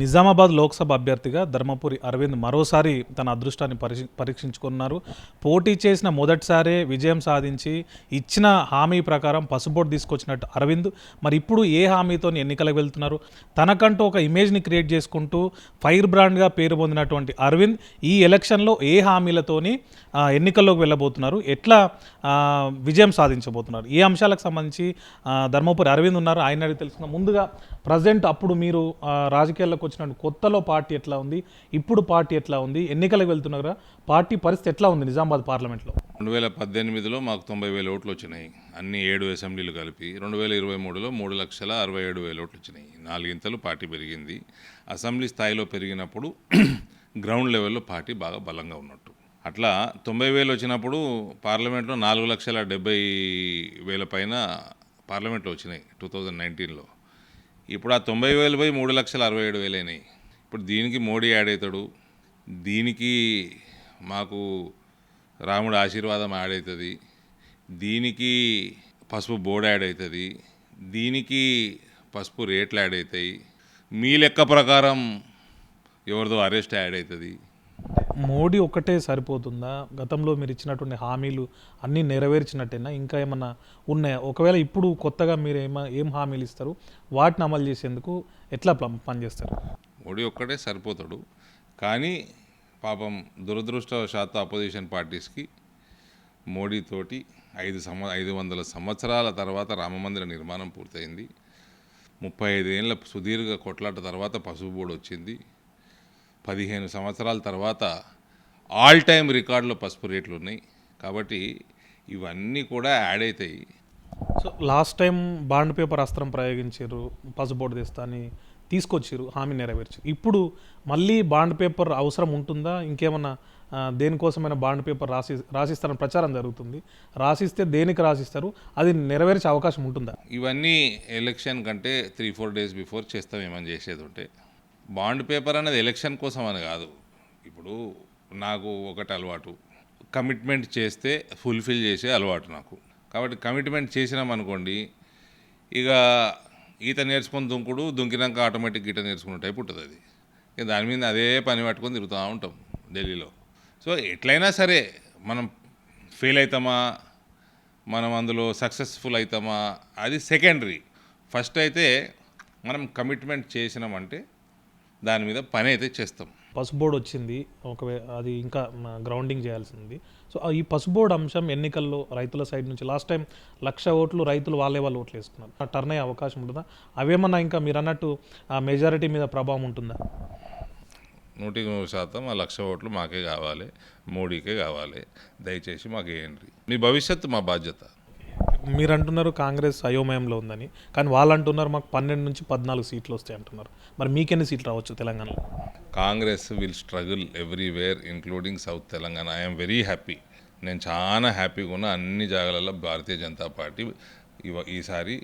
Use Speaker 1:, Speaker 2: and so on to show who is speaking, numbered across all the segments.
Speaker 1: నిజామాబాద్ లోక్సభ అభ్యర్థిగా ధర్మపురి అరవింద్ మరోసారి తన అదృష్టాన్ని పరీక్ష పరీక్షించుకున్నారు. పోటీ చేసిన మొదటిసారే విజయం సాధించి ఇచ్చిన హామీ ప్రకారం పసుబోట్ తీసుకొచ్చినట్టు అరవింద్. మరి ఇప్పుడు ఏ హామీతో ఎన్నికలకు వెళ్తున్నారు? తనకంటూ ఒక ఇమేజ్ని క్రియేట్ చేసుకుంటూ ఫైర్ బ్రాండ్గా పేరు పొందినటువంటి అరవింద్ ఈ ఎలక్షన్లో ఏ హామీలతోని ఎన్నికల్లోకి వెళ్ళబోతున్నారు? ఎట్లా విజయం సాధించబోతున్నారు? ఏ అంశాలకు సంబంధించి ధర్మపురి అరవింద్ ఉన్నారు? ఆయన తెలుసుకున్న ముందుగా ప్రజెంట్ అప్పుడు మీరు రాజకీయాల్లో రాజకీయాల్లోకి వచ్చినట్టు కొత్తలో పార్టీ ఎట్లా ఉంది? ఇప్పుడు పార్టీ ఎట్లా ఉంది? ఎన్నికలకు వెళ్తున్నారా? పార్టీ పరిస్థితి ఎట్లా ఉంది నిజామాబాద్ పార్లమెంట్లో?
Speaker 2: రెండు వేల పద్దెనిమిదిలో మాకు తొంభై వేల ఓట్లు వచ్చినాయి. అన్ని ఏడు అసెంబ్లీలు కలిపి రెండు వేల ఇరవై మూడులో మూడు లక్షల అరవై ఏడు వేల ఓట్లు వచ్చినాయి. నాలుగింతలు పార్టీ పెరిగింది. అసెంబ్లీ స్థాయిలో పెరిగినప్పుడు గ్రౌండ్ లెవెల్లో పార్టీ బాగా బలంగా ఉన్నట్టు. అట్లా తొంభై వేలు వచ్చినప్పుడు పార్లమెంట్లో నాలుగు లక్షల డెబ్బై వేల పైన పార్లమెంట్లో వచ్చినాయి. టూ థౌజండ్ నైన్టీన్లో. ఇప్పుడు ఆ తొంభై వేలు పోయి మూడు లక్షల అరవై ఏడు వేలు అయినాయి ఇప్పుడు దీనికి మోడీ యాడ్ అవుతాడు. దీనికి మాకు రాముడు ఆశీర్వాదం యాడ్ అవుతుంది. దీనికి పసుపు బోర్డు యాడ్ అవుతుంది. దీనికి పసుపు రేట్లు యాడ్ అవుతాయి. మీ లెక్క ప్రకారం ఎవరిదో అరెస్ట్ యాడ్ అవుతుంది.
Speaker 1: మోడీ ఒక్కటే సరిపోతుందా? గతంలో మీరు ఇచ్చినటువంటి హామీలు అన్నీ నెరవేర్చినట్టేనా? ఇంకా ఏమన్నా ఉన్నాయా? ఒకవేళ ఇప్పుడు కొత్తగా మీరు ఏమ ఏం హామీలు ఇస్తారు? వాటిని అమలు చేసేందుకు ఎట్లా ప్ల- పనిచేస్తారు?
Speaker 2: మోడీ ఒక్కటే సరిపోతాడు. కానీ పాపం దురదృష్టవశాత్తు అపోజిషన్ పార్టీస్కి మోడీతోటి ఐదు సంవ ఐదు వందల సంవత్సరాల తర్వాత రామమందిర నిర్మాణం పూర్తయింది. ముప్పై ఐదేళ్ళ సుదీర్ఘ కొట్లాట తర్వాత పసుపు బోర్డు వచ్చింది. పదిహేను సంవత్సరాల తర్వాత ఆల్ టైమ్ రికార్డులో పసుపు రేట్లు ఉన్నాయి. కాబట్టి ఇవన్నీ కూడా యాడ్ అవుతాయి
Speaker 1: so last time bond paper అస్త్రం ప్రయోగించారు పసుబోర్డు తెస్తా అని తీసుకొచ్చారు హామీ నెరవేర్చారు. ఇప్పుడు మళ్ళీ బాండ్ పేపర్ అవసరం ఉంటుందా? ఇంకేమన్నా దేనికోసమైనా బాండ్ పేపర్ రాసి రాసిస్తారని ప్రచారం జరుగుతుంది. రాసిస్తే దేనికి రాసిస్తారు? అది నెరవేర్చే అవకాశం ఉంటుందా?
Speaker 2: ఇవన్నీ ఎలక్షన్ కంటే త్రీ ఫోర్ డేస్ బిఫోర్ చేస్తాం ఏమని చేసేది ఉంటే. బాండ్ పేపర్ అనేది ఎలక్షన్ కోసం అని కాదు. ఇప్పుడు నాకు ఒకటి అలవాటు. కమిట్మెంట్ చేస్తే ఫుల్ఫిల్ చేసే అలవాటు నాకు. కాబట్టి కమిట్మెంట్ చేసినాం అనుకోండి ఇక ఈత నేర్చుకొని దుంకుడు దుంకినాక ఆటోమేటిక్ ఈత నేర్చుకునే టైప్ ఉంటుంది అది. ఇక దాని మీద అదే పని పట్టుకొని తిరుగుతూ ఉంటాం ఢిల్లీలో. సో ఎట్లయినా సరే మనం ఫెయిల్ అవుతామా మనం అందులో సక్సెస్ఫుల్ అవుతామా అది సెకండరీ. ఫస్ట్ అయితే మనం కమిట్మెంట్ చేసినామంటే దాని మీద పని అయితే చేస్తాం.
Speaker 1: పసుబోర్డు వచ్చింది. ఒకవే అది ఇంకా గ్రౌండింగ్ చేయాల్సింది. సో ఈ పసుబోర్డు అంశం ఎన్నికల్లో రైతుల సైడ్ నుంచి లాస్ట్ టైం లక్ష ఓట్లు రైతులు వాళ్ళే వాళ్ళు ఓట్లు వేసుకున్నారు. టర్న్ అయ్యే అవకాశం ఉంటుందా? అవేమన్నా ఇంకా మీరు అన్నట్టు ఆ మెజారిటీ మీద ప్రభావం ఉంటుందా?
Speaker 2: నూటికి నూరు శాతం ఆ లక్ష ఓట్లు మాకే కావాలి మోడీకే కావాలి. దయచేసి మాకు వేయండి. మీ భవిష్యత్తు మా బాధ్యత.
Speaker 1: మీరు అంటున్నారు కాంగ్రెస్ అయోమయంలో ఉందని కానీ వాళ్ళు అంటున్నారు మాకు పన్నెండు నుంచి పద్నాలుగు సీట్లు వస్తాయి అంటున్నారు. మరి మీకెన్ని సీట్లు రావచ్చు తెలంగాణలో?
Speaker 2: Congress will struggle everywhere including south Telangana. I'm very happy. నేను చాలా హ్యాపీగా ఉన్న అన్ని జాగాలలో భారతీయ జనతా పార్టీ ఇవ ఈసారి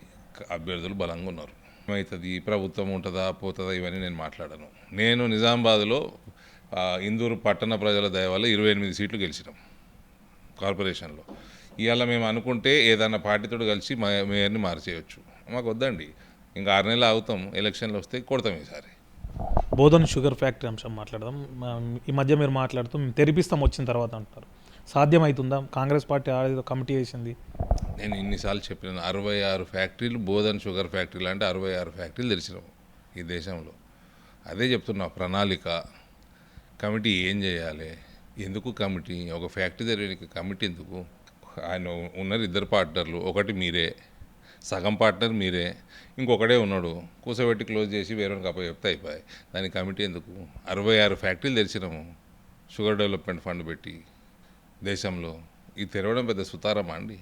Speaker 2: అభ్యర్థులు బలంగా ఉన్నారు. ఏమవుతుంది ప్రభుత్వం ఉంటుందా పోతుందా? ఇవన్నీ నేను మాట్లాడను. నేను నిజామాబాద్లో ఇందూరు పట్టణ ప్రజల దయ వల్ల ఇరవై ఎనిమిది సీట్లు గెలిచినాం కార్పొరేషన్లో. ఇవాళ మేము అనుకుంటే ఏదైనా పార్టీతో కలిసి మా మేయర్ని మార్చేయచ్చు. మాకు వద్దండి. ఇంకా ఆరు నెలలు ఆగుతాం. ఎలక్షన్లు వస్తే కొడతాం ఈసారి.
Speaker 1: బోధన్ షుగర్ ఫ్యాక్టరీ అంశం మాట్లాడదాం. ఈ మధ్య మీరు మాట్లాడుతూ మేము తెరిపిస్తాం వచ్చిన తర్వాత అంటారు. సాధ్యమవుతుందా కాంగ్రెస్ పార్టీ ఏదో కమిటీ వేసింది.
Speaker 2: నేను ఇన్నిసార్లు చెప్పినాను అరవై ఆరు ఫ్యాక్టరీలు బోధన్ షుగర్ ఫ్యాక్టరీలు అంటే అరవై ఆరు ఫ్యాక్టరీలు తెరిచినాం ఈ దేశంలో. అదే చెప్తున్నా ప్రణాళిక. కమిటీ ఏం చేయాలి? ఎందుకు కమిటీ? ఒక ఫ్యాక్టరీ తెరవడానికి కమిటీ ఎందుకు? ఆయన ఉన్నారు ఇద్దరు పార్ట్నర్లు. ఒకటి మీరే. సగం పార్ట్నర్ మీరే. ఇంకొకడే ఉన్నాడు. కూసబెట్టి క్లోజ్ చేసి వేరే అప్ప చెప్తే అయిపోయాయి. దానికి కమిటీ ఎందుకు? అరవై ఆరు ఫ్యాక్టరీలు తెరిచినాము. షుగర్ డెవలప్మెంట్ ఫండ్ పెట్టి దేశంలో. ఇది తెరవడం పెద్ద సుతారమా అండి?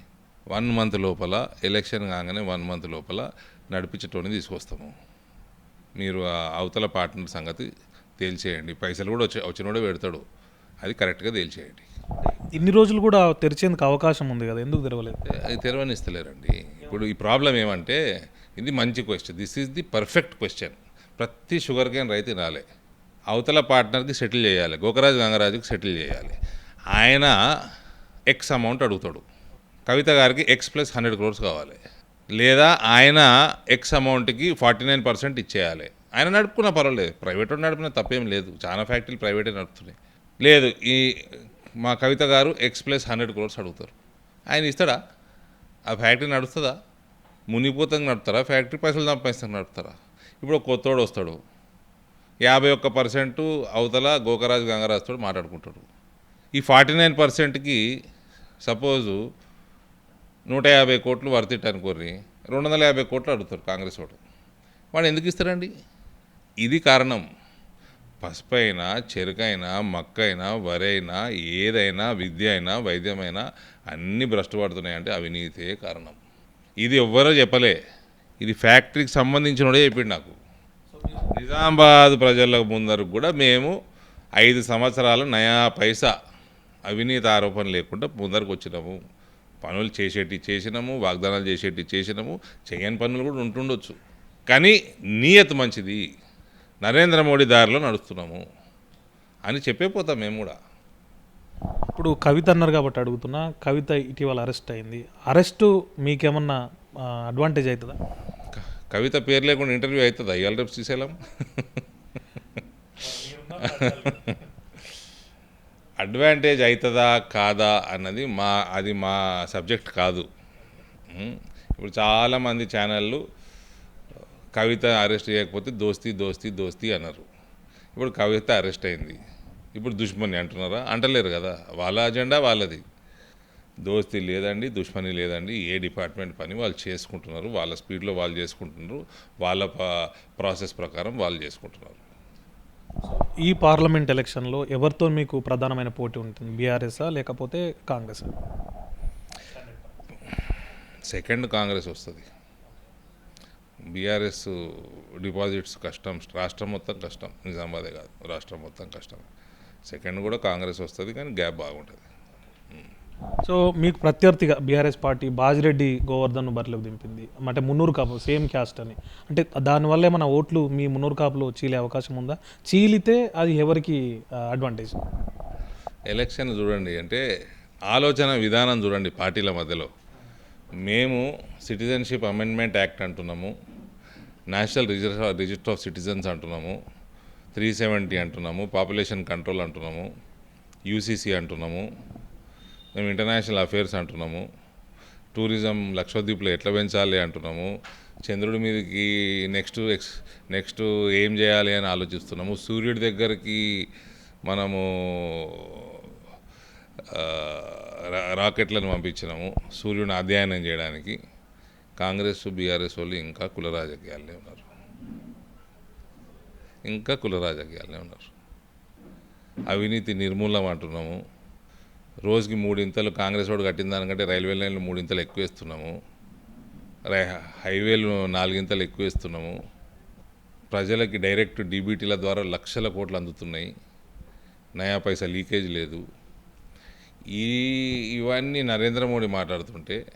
Speaker 2: వన్ మంత్ లోపల ఎలక్షన్ కాగానే వన్ మంత్ లోపల నడిపించటోని తీసుకొస్తాము. మీరు ఆ అవతల పార్ట్నర్ సంగతి తేల్చేయండి. పైసలు కూడా వచ్చి వచ్చినోడే పెడతాడు. అది కరెక్ట్గా తేల్చేయండి.
Speaker 1: ఇన్ని రోజులు కూడా తెరిచేందుకు అవకాశం ఉంది కదా? ఎందుకు తెరవలేదు?
Speaker 2: అది తెరవనిస్తలేరండి. ఇప్పుడు ఈ ప్రాబ్లం ఏమంటే ఇది మంచి question this is the perfect question ప్రతి షుగర్ కేన్ రైతు రాలే అవతల పార్ట్నర్కి సెటిల్ చేయాలి. గోకరాజు గంగరాజుకి సెటిల్ చేయాలి. ఆయన ఎక్స్ అమౌంట్ అడుగుతాడు. కవిత గారికి ఎక్స్ ప్లస్ హండ్రెడ్ క్రోర్స్ కావాలి. లేదా ఆయన ఎక్స్ అమౌంట్కి ఫార్టీ నైన్ పర్సెంట్ ఇచ్చేయాలి. ఆయన నడుపుకున్న పర్వాలేదు. ప్రైవేట్ నడిపిన తప్పేం లేదు. చాలా ఫ్యాక్టరీలు ప్రైవేటే నడుపుతున్నాయి. లేదు ఈ మా కవిత గారు ఎక్స్ ప్లస్ హండ్రెడ్ క్రోర్స్ అడుగుతారు. ఆయన ఇస్తాడా? ఆ ఫ్యాక్టరీ నడుస్తుందా? మునిపోతంగా నడుపుతారా? ఫ్యాక్టరీ పైసలు సంపాదిస్తాం నడుపుతారా? ఇప్పుడు ఒక కొత్తోడు వస్తాడు. యాభై ఒక్క పర్సెంట్ అవతల గోకరాజు గంగరాజుతో మాట్లాడుకుంటాడు. ఈ ఫార్టీ నైన్ పర్సెంట్కి సపోజు నూట యాభై కోట్లు వర్తిట్ రెండు వందల యాభై కోట్లు అడుగుతారు కాంగ్రెస్ వాడు. వాడు ఎందుకు ఇస్తారండి? ఇది కారణం. పసుపు అయినా చెరుకైనా మక్కైనా వరైనా ఏదైనా విద్య అయినా వైద్యమైనా అన్ని భ్రష్టు పడుతున్నాయంటే అవినీతే కారణం. ఇది ఎవ్వరో చెప్పలే. ఇది ఫ్యాక్టరీకి సంబంధించినోడే చెప్పిండు నాకు. నిజామాబాద్ ప్రజల ముందరు కూడా మేము ఐదు సంవత్సరాలు నయా పైసా అవినీతి ఆరోపణ లేకుండా ముందరకు వచ్చినాము. పనులు చేసేటి చేసినాము వాగ్దానాలు చేసేటి చేసినాము చేయని పనులు కూడా ఉంటుండొచ్చు. కానీ నియత్ మంచిది. నరేంద్ర మోడీ దారిలో నడుస్తున్నాము అని చెప్పే పోతాం మేము కూడా.
Speaker 1: ఇప్పుడు కవిత అన్నారు కాబట్టి అడుగుతున్నా కవిత ఇటీవల అరెస్ట్ అయింది. అరెస్టు మీకేమన్నా అడ్వాంటేజ్ అవుతుందా?
Speaker 2: కవిత పేరు లేకుండా ఇంటర్వ్యూ అవుతుందా? ఇవాళ రేపు శ్రీశైలం? అడ్వాంటేజ్ అవుతుందా కాదా అన్నది మా అది మా సబ్జెక్ట్ కాదు? ఇప్పుడు చాలామంది ఛానళ్ళు కవిత అరెస్ట్ చేయకపోతే దోస్తీ దోస్తీ దోస్తీ అన్నారు. ఇప్పుడు కవిత అరెస్ట్ అయింది. ఇప్పుడు దుష్మని అంటున్నారా? అంటలేరు కదా. వాళ్ళ అజెండా వాళ్ళది. దోస్తీ లేదండి దుష్మని లేదండి. ఏ డిపార్ట్మెంట్ పని వాళ్ళు చేసుకుంటున్నారు? వాళ్ళ స్పీడ్లో వాళ్ళు చేసుకుంటున్నారు. వాళ్ళ ప్రాసెస్ ప్రకారం వాళ్ళు చేసుకుంటున్నారు.
Speaker 1: ఈ పార్లమెంట్ ఎలక్షన్లో ఎవరితో మీకు ప్రధానమైన పోటీ ఉంటుంది? బీఆర్ఎస్ఆ లేకపోతే కాంగ్రెస్
Speaker 2: సెకండ్ కాంగ్రెస్ వస్తుంది. బీఆర్ఎస్ డిపాజిట్స్ కష్టం రాష్ట్రం మొత్తం కష్టం. నిజామాబాదే కాదు రాష్ట్రం మొత్తం కష్టం సెకండ్ కూడా కాంగ్రెస్ వస్తుంది కానీ గ్యాప్ బాగుంటుంది.
Speaker 1: సో మీకు ప్రత్యర్థిగా బీఆర్ఎస్ పార్టీ బాజిరెడ్డి గోవర్ధన్ బరిలోకి దింపింది. అంటే మున్నూరు కాపు సేమ్ క్యాస్ట్ అని. అంటే దానివల్ల ఏమైనా ఓట్లు మీ మున్నూరు కాపులో చీలే అవకాశం ఉందా? చీలితే అది ఎవరికి అడ్వాంటేజ్
Speaker 2: ఎలక్షన్ చూడండి అంటే ఆలోచన విధానం చూడండి పార్టీల మధ్యలో. మేము సిటిజన్షిప్ అమెండ్మెంట్ యాక్ట్ అంటున్నాము. National register register of citizens అంటున్నాము. త్రీ సెవెంటీ అంటున్నాము. పాపులేషన్ కంట్రోల్ అంటున్నాము. యూసీసీ అంటున్నాము. మేము ఇంటర్నేషనల్ అఫేర్స్ అంటున్నాము. టూరిజం లక్షద్వీప్లో ఎట్లా పెంచాలి అంటున్నాము. చంద్రుడి మీదకి నెక్స్ట్ ఎక్స్ నెక్స్ట్ ఏం చేయాలి అని ఆలోచిస్తున్నాము. సూర్యుడి దగ్గరికి మనము రాకెట్లను పంపించినాము సూర్యుని అధ్యయనం చేయడానికి. కాంగ్రెస్ బీఆర్ఎస్ వాళ్ళు ఇంకా కుల రాజకీయాలనే ఉన్నారు. ఇంకా కుల రాజకీయాలనే ఉన్నారు. అవినీతి నిర్మూలన అంటున్నాము. రోజుకి మూడింతలు కాంగ్రెస్ వాడు కట్టిన దానికంటే రైల్వే లైన్లు మూడింతలు ఎక్కువ వేస్తున్నాము. రై హైవేలు నాలుగింతలు ఎక్కువ వేస్తున్నాము. ప్రజలకి డైరెక్ట్ డీబీటీల ద్వారా లక్షల కోట్లు అందుతున్నాయి. నయా పైసా లీకేజ్ లేదు. ఈ ఇవన్నీ నరేంద్ర మోడీ మాట్లాడుతుంటే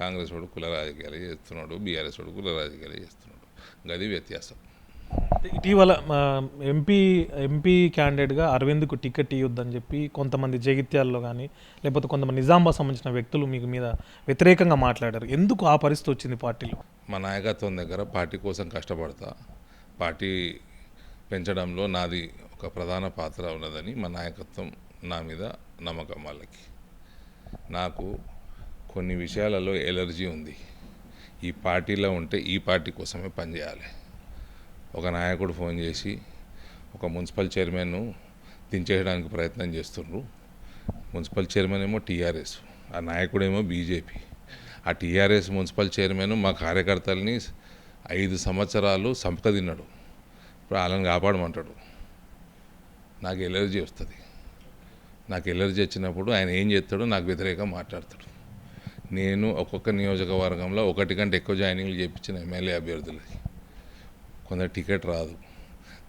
Speaker 2: కాంగ్రెస్ వాడు కుల రాజకీయాలు చేస్తున్నాడు బీఆర్ఎస్ వాడు కుల రాజకీయాలు చేస్తున్నాడు. గది వ్యత్యాసం.
Speaker 1: ఇటీవల ఎంపీ ఎంపీ క్యాండిడేట్గా అరవింద్కు టికెట్ ఇవ్వద్దని చెప్పి కొంతమంది జగిత్యాల్లో కానీ లేకపోతే కొంతమంది నిజామాబాద్ సంబంధించిన వ్యక్తులు మీకు మీద వ్యతిరేకంగా మాట్లాడారు. ఎందుకు ఆ పరిస్థితి వచ్చింది పార్టీలో?
Speaker 2: మా నాయకత్వం దగ్గర పార్టీ కోసం కష్టపడతా. పార్టీ పెంచడంలో నాది ఒక ప్రధాన పాత్ర ఉన్నదని మా నాయకత్వం నా మీద నమ్మకం వాళ్ళకి. నాకు కొన్ని విషయాలలో ఎలర్జీ ఉంది. ఈ పార్టీలో ఉంటే ఈ పార్టీ కోసమే పనిచేయాలి ఒక నాయకుడు ఫోన్ చేసి ఒక మున్సిపల్ చైర్మన్ను దించేయడానికి ప్రయత్నం చేస్తుండ్రు. మున్సిపల్ చైర్మన్ ఏమో టీఆర్ఎస్ ఆ నాయకుడేమో బీజేపీ. ఆ టీఆర్ఎస్ మున్సిపల్ చైర్మన్ మా కార్యకర్తల్ని ఐదు సంవత్సరాలు సంపక తిన్నాడు ఇప్పుడు వాళ్ళని కాపాడమంటాడు. నాకు ఎలర్జీ వస్తుంది. నాకు ఎలర్జీ వచ్చినప్పుడు ఆయన ఏం చేస్తాడో నాకు వ్యతిరేకంగా మాట్లాడతాడు. నేను ఒక్కొక్క నియోజకవర్గంలో ఒకటి కంటే ఎక్కువ జాయినింగ్లు చేయించిన ఎమ్మెల్యే అభ్యర్థులకి. కొందరు టికెట్ రాదు.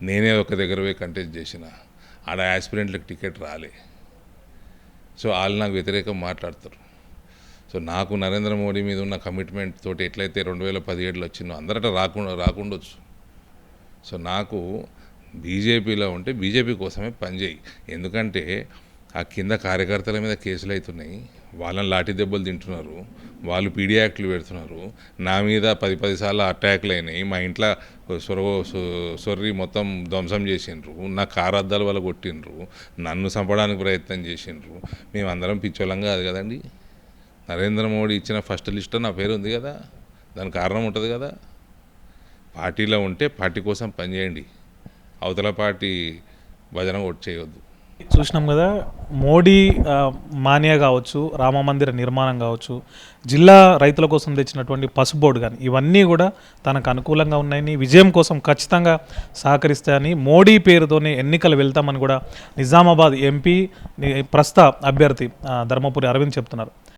Speaker 2: నేనే ఒక దగ్గర పోయి కంటెస్ట్ చేసిన. ఆడ యాస్పిరెంట్లకు టికెట్ రాలే. సో వాళ్ళు నాకు వ్యతిరేకం మాట్లాడతారు. సో నాకు నరేంద్ర మోడీ మీద ఉన్న కమిట్మెంట్ తోటి ఎట్లయితే రెండు వేల పదిహేడులో వచ్చిందో అందరట రాకుండా రాకుండొచ్చు. సో నాకు బీజేపీలో ఉంటే బీజేపీ కోసమే పనిచేయి ఎందుకంటే ఆ కింద కార్యకర్తల మీద కేసులు అవుతున్నాయి వాళ్ళని లాఠీ దెబ్బలు తింటున్నారు. వాళ్ళు పీడీ యాక్ట్లు పెడుతున్నారు. నా మీద పది పదిసార్లు అటాక్లు అయినాయి. మా ఇంట్లో సొర సొర్రి మొత్తం ధ్వంసం చేసిండ్రు. నా కారు అద్దాల వల్ల కొట్టిండ్రు. నన్ను చంపడానికి ప్రయత్నం చేసిండ్రు. మేమందరం పిచ్చోళం కాదు కదండి. నరేంద్ర మోడీ ఇచ్చిన ఫస్ట్ లిస్ట్ నా పేరు ఉంది కదా. దానికి కారణం ఉంటుంది కదా. పార్టీలో ఉంటే పార్టీ కోసం పనిచేయండి అవతల పార్టీ భజన కొట్టి చేయొద్దు.
Speaker 1: చూసినాం కదా మోడీ మానియా కావచ్చు రామ మందిర నిర్మాణం కావచ్చు జిల్లా రైతుల కోసం తెచ్చినటువంటి పసుపు బోర్డు కానీ ఇవన్నీ కూడా తనకు అనుకూలంగా ఉన్నాయని విజయం కోసం ఖచ్చితంగా సహకరిస్తాయని మోడీ పేరుతోనే ఎన్నికలు వెళ్తామని కూడా నిజామాబాద్ ఎంపీ ని- ప్రస్తుత అభ్యర్థి ధర్మపురి అరవింద్ చెప్తున్నారు.